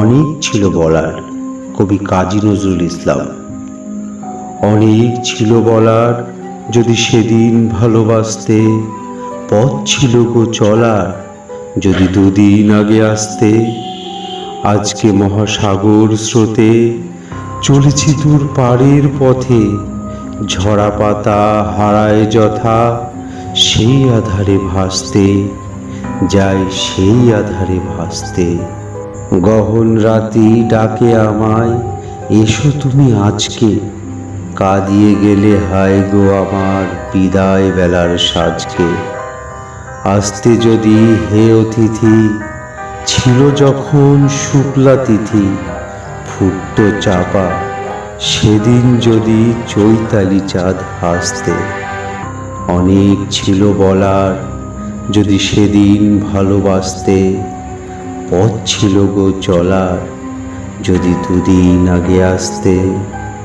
অনেক ছিল বলার কবি কাজী নজরুল ইসলাম। অনেক ছিল বলার যদি সেদিন ভালোবাসতে, পথ ছিল গো চলার যদি দুদিন আগে আসতে। আজকে মহাসাগর স্রোতে চলেছি দূর পাড়ের পথে, ঝরা পাতা হারায় যথা সেই আধারে ভাসতে যায় সেই আধারে ভাসতে। গহন রাতি ডাকে আমায়, এসো তুমি আজকে। কাঁদিয়ে গেলে, হায় গো আমার বিদায় বেলার সাজকে। আসতে যদি হে অতিথি, ছিল যখন শুক্লা তিথি, ফুটত চাপা, সেদিন যদি চৈতালি চাঁদ হাসতে। অনেক ছিল বলার, যদি সেদিন ভালোবাসতে। পথ ছিল গো চলার। যদি দুদিন আগে আসতে